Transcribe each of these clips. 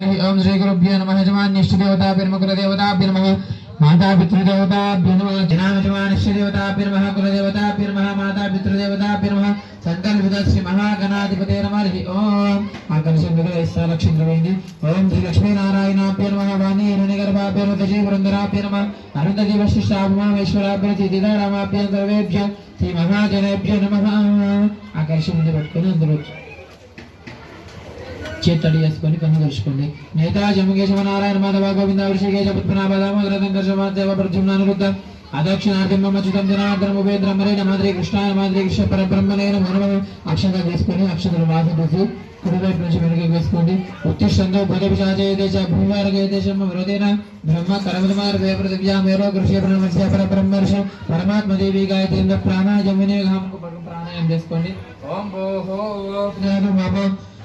ఓం శ్రీ గురుభ్యో నమ యజమాన్యష్ట దేవతాభిర్మకుల దేవతాభిర్మ మాతాపితృదేవతాభ్యర్మ జనామజమానిష్ట దేవతాభిర్మ కులదేవతాభిర్మ మాతాపితృదేవతాభిర్మ సంకల్పిత శ్రీ మహాగణాధిపతే నమ హరి ఓం ఆకర్షణలక్ష్మీంద్రవేణి ఓం శ్రీ లక్ష్మీనారాయణాభ్యర్మ వాణీరుణిగర్భాభ్యర్మ గజీవృందరాభ్యర్మ అరుంధజీవశ్రామామేశ్వరాభ్యర్మ శ్రీ మహాజనేభ్య నమ ఆకర్షణ పట్టుకొని అందరూ చేతడి వేసుకొని కన్ను తెరుచుకోండి నేతాజి ముఖేశవ నారాయణ మాధవ గోవింద వృషికేశ పద్మనాభ దామోదర దంకర్షమ దేవ ప్రద్యుమ్న మరేణ మాదిరి కృష్ణాయ మాదిరి కృష్ణ పరబ్రహ్మలైన నమో అక్షత వేసుకొని అక్షతలు వాసన చూసి కుడివైపు నుంచి వెనుక వేసుకోండి ఉత్తిష్టంతో భగవిషాజయదేశ భూమార్గేదేశం హృదయన బ్రహ్మ కరమదమార్గయ పృథివ్యా మేరో కృషి బ్రహ్మస్య పరబ్రహ్మర్ష పరమాత్మ దేవి గాయత్రి ప్రాణాయం ప్రాణాయం చేసుకోండి ఓం భో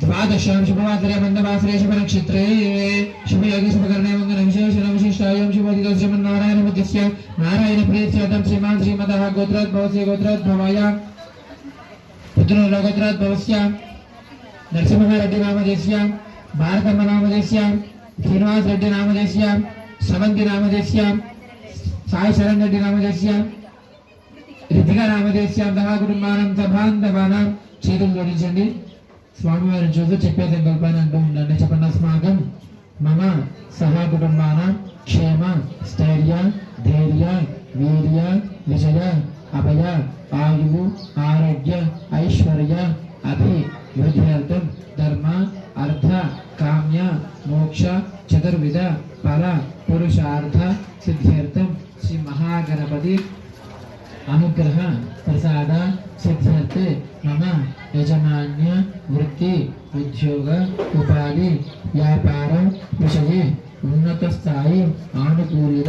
द्वादशां शुभवासरे मन्दवासरे शुभनक्षत्रे शुभयोगे शुभकर्णे मङ्गल विशेषण विशिष्टायां शुभदितो श्रीमन्नारायणमध्यस्य नारायणप्रियस्यातं श्रीमान् श्रीमतः गोत्रोद्भवस्य गोत्रोद्भवाय पुत्रोलोकोत्रोद्भवस्य नरसिंहरेड्डिनामधेस्य भारतम्मनामधेस्य श्रीनिवासरेड्डिनामधेस्य स्रवन्तिनामधेस्य साई शरणरेड्डिनामधेस्य రితికానామదేశ్యాంతః కుటుంబానం సభాంతవానాం చేతులు జోడించండి స్వామివారి చూస్తూ చెప్పే సంకల్పాన్ని అంటూ ఉండండి చెప్పండి అస్మాకం మమ సహా కుటుంబాన క్షేమ స్థైర్య ధైర్య వీర్య విజయ అభయ ఆయువు ఆరోగ్య ఐశ్వర్య అభి వృద్ధ్యర్థం ధర్మ అర్థ కామ్య మోక్ష చతుర్విధ ఫల పురుషార్థ సిద్ధ్యర్థం శ్రీ మహాగణపతి అనుగ్రహ अन्य वृत्ति, उद्योग, उपाधि, व्यापार, विषय, उन्नत स्थायी आनुकूल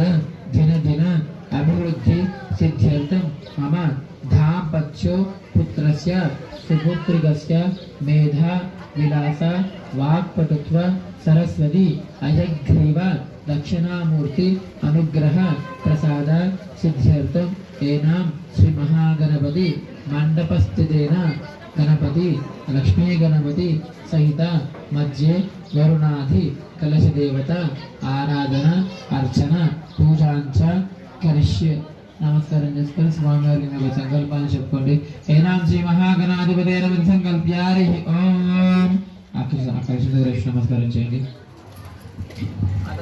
दिन दिन अभिवृद्धि सिद्ध्यर्थम मम धापत्यो पुत्र सुपुत्रिक मेधा, विलास, वाक्पटुत्व, सरस्वती, अयग्रीव, दक्षिणामूर्ति, अनुग्रह, प्रसाद सिद्ध्यर्थम एनाम श्री महागणपति मंडपस्थित గణపతి లక్ష్మీ గణపతి సహిత మధ్య వరుణాది కలశ దేవత ఆరాధన అర్చన పూజాంచ కరిష్య. నమస్కారం చేసుకొని స్వామివారి సంకల్పాన్ని చెప్పుకోండి. ఏనాం శ్రీ మహాగణాధిపతి సంకల్ప్యారి ఓం. అక్కడ నమస్కారం చేయండి. అత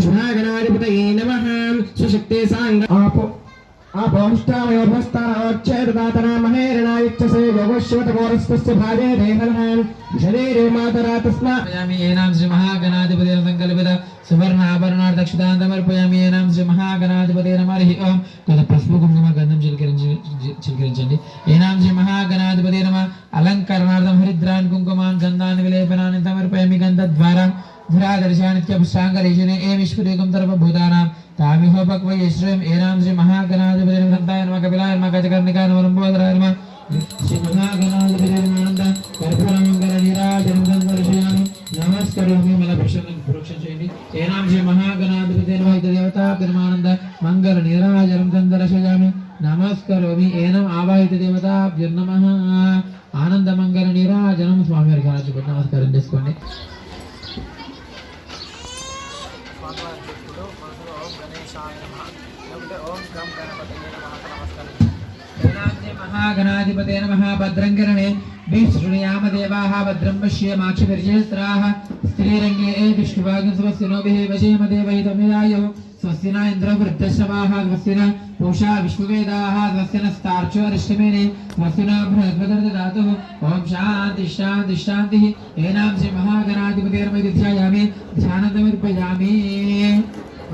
శుభాగణాధిపతయే నమః సుశక్తే సాంగ ఆపో ఆపోష్టామయోభస్తారాచ్చేదాతనా మహేరణాయుచ్చసే యోగశ్వతకోరస్తస్య భాగే దేహనః శరీరే మాతరా తస్మా సమర్పయామి ఏనాం శ్రీ మహాగణాధిపతి సంకల్పిత సువర్ణ ఆభరణార్థ దక్షిణాన్ని సమర్పయామి ఏనాం శ్రీ మహాగణాధిపతి నమరి ఓం కొంత పసుపు కుంకుమ గంధం చిలకరించి చిలకరించండి ఏనాం శ్రీ మహాగణాధిపతి నమ అలంకరణార్థం హరిద్రాన్ కుంకుమాన్ గంధాన్ని విలేపనాన్ని సమర్పయామి గంధ ద్వారా ధురాదర్శానిత్య పుష్టాంగరీషణే ఏ తామిహోపక్వయ శ్రేయం ఏనాం శ్రీ మహాగణాధిపతి సంతాయ నమ కపిలాయ నమ గజకర్ణికాయ నమ రంభోదరాయ నమ శ్రీ మహాగణాధిపతి నమ కర్పూరమంగళ నీరాజనం దర్శయామి నమస్కరోమి మల భక్షణం పురుక్ష చేయండి ఏనాం శ్రీ మహాగణాధిపతి నమః దేవత నిర్మానంద మంగళ నీరాజనం నమస్కరోమి ఏనం ఆవాహిత ఆనంద మంగళ నీరాజనం స్వామి వారికి నమస్కారం చేసుకోండి तो मनसुर ओम गणेशाय नमः। महागणाधिपते नमः भद्रं करणे देवाः भद्रं पश्ये माक्षभिर्येस्त्राः स्त्रीरङ्गे ए विष्णुवागं स्वस्य वशेम देवहितमिदायो स्वस्य न इन्द्रवृद्धशवाः पूषा विश्ववेदाः स्वस्य न स्तार्चो ॐ शान्ति शान्ति शान्तिः एनां श्रीमहागणाधिपतेर्मयि ध्यायामि।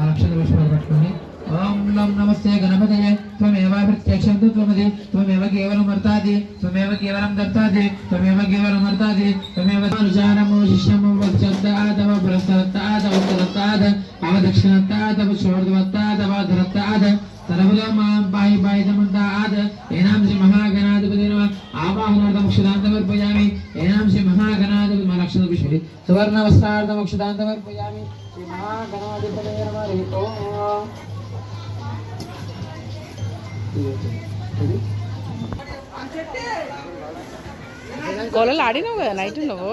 ఆ లక్షల విషయాలు పట్టుకొని ఓం నమస్తే నమస్తే గణపతయే. త్వమేవ ప్రత్యక్షం త్వమది. త్వమేవ కేవలం వర్తాది. త్వమేవ కేవలం దత్తాది. త్వమేవ కేవలం వర్తాది. త్వమేవ అనుచారము శిష్యము వక్షత్తాదవ పురస్తాదవ ఉత్తరత్తాద అవదక్షిణత్తాదవ శోర్ధవత్తాదవ ధరత్తాద సర్వగా మాం పాయి పాయితమంతాద ఏనాం శ్రీ మహా శ్రీ మహాగణాధిపతి మా లక్షణ విశ్వరి సువర్ణ వస్త్రార్థం ఓం. కోలలు ఆడినావు కదా నైట్ నువ్వు?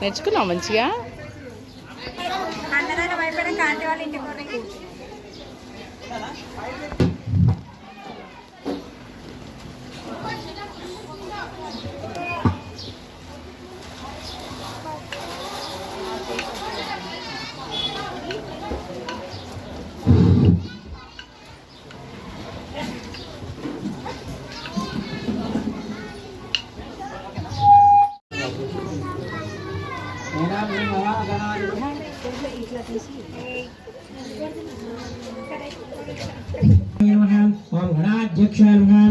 నేర్చుకున్నావు మంచిగా? అన్నదాన్ని భయపడే కాంతి వాళ్ళ ఇంటికి ओम गणाध्यक्षाय नमः।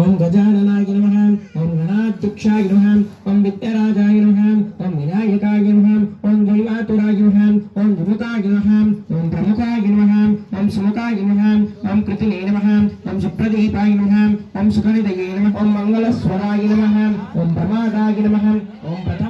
ओम गजाननाय नमः ओम गणाध्यक्षाय नमः ओम विद्याराजाय नमः ओम विनायकाय नमः ओम दैवातुराय नमः ओम विमुखाय नमः ओम प्रमुखाय नमः ओम सुमुखाय नमः ओम कृतिने नमः ओम सुप्रदीपाय नमः ओम सुखनिधये नमः ओम मंगलस्वराय नमः।